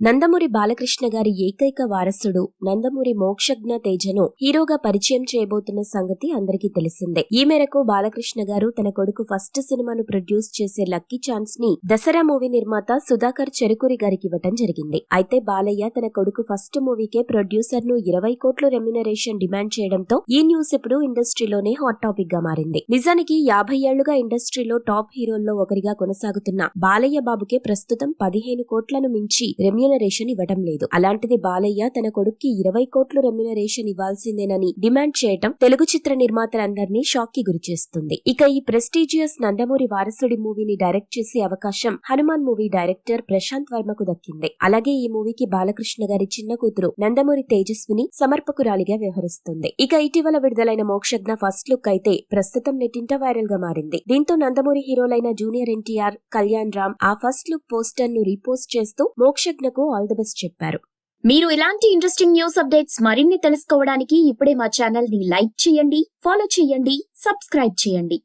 నందమూరి బాలకృష్ణ గారి ఏకైక వారసుడు నందమూరి మోక్షజ్ఞ తేజను హీరోగా పరిచయం చేయబోతున్న సంగతి అందరికీ తెలిసిందే. ఈ మేరకు బాలకృష్ణ గారు తన కొడుకు ఫస్ట్ సినిమాను ప్రొడ్యూస్ చేసే లక్కీ ఛాన్స్ని దసరా మూవీ నిర్మాత సుధాకర్ చెరుకురి గారికి ఇవ్వటం జరిగింది. అయితే బాలయ్య తన కొడుకు ఫస్ట్ మూవీకే ప్రొడ్యూసర్ను ఇరవై కోట్ల రెమ్యునరేషన్ డిమాండ్ చేయడంతో ఈ న్యూస్ ఇప్పుడు ఇండస్ట్రీలోనే హాట్ టాపిక్గా మారింది. నిజానికి యాభై ఏళ్ళుగా ఇండస్ట్రీలో టాప్ హీరోల్లో ఒకరిగా కొనసాగుతున్న బాలయ్య బాబుకే ప్రస్తుతం పదిహేను కోట్లను మించి రెమ్యూ రెమ్యునరేషన్ ఇవ్వడం లేదు. అలాంటిది బాలయ్య తన కొడుక్కి ఇరవై కోట్లు రెమ్యునరేషన్ ఇవ్వాల్సిందేనని డిమాండ్ చేయటం తెలుగు చిత్ర నిర్మాతలందరినీ షాక్కి గురిచేస్తుంది ఇక ఈ ప్రెస్టీజియస్ నందమూరి వారసుడి మూవీని డైరెక్ట్ చేసే అవకాశం హనుమాన్ మూవీ డైరెక్టర్ ప్రశాంత్ వర్మకు దక్కింది. అలాగే ఈ మూవీకి బాలకృష్ణ గారి చిన్న కూతురు నందమూరి తేజస్విని సమర్పకురాలిగా వ్యవహరిస్తుంది. ఇక ఇటీవల విడుదలైన మోక్షజ్ఞ ఫస్ట్ లుక్ అయితే ప్రస్తుతం నెట్టింట వైరల్గా మారింది. దీంతో నందమూరి హీరోలైన జూనియర్ ఎన్టీఆర్ కళ్యాణ్ రామ్ ఆ ఫస్ట్ లుక్ పోస్టర్ను రీపోస్ట్ చేస్తూ మోక్షజ్ఞకు ఆల్ ది బెస్ట్ చెప్పారు. మీరు ఇలాంటి ఇంట్రెస్టింగ్ న్యూస్ అప్డేట్స్ మరిన్ని తెలుసుకోవడానికి ఇప్పుడే మా ఛానల్ని లైక్ చేయండి ఫాలో చేయండి సబ్స్క్రైబ్ చేయండి.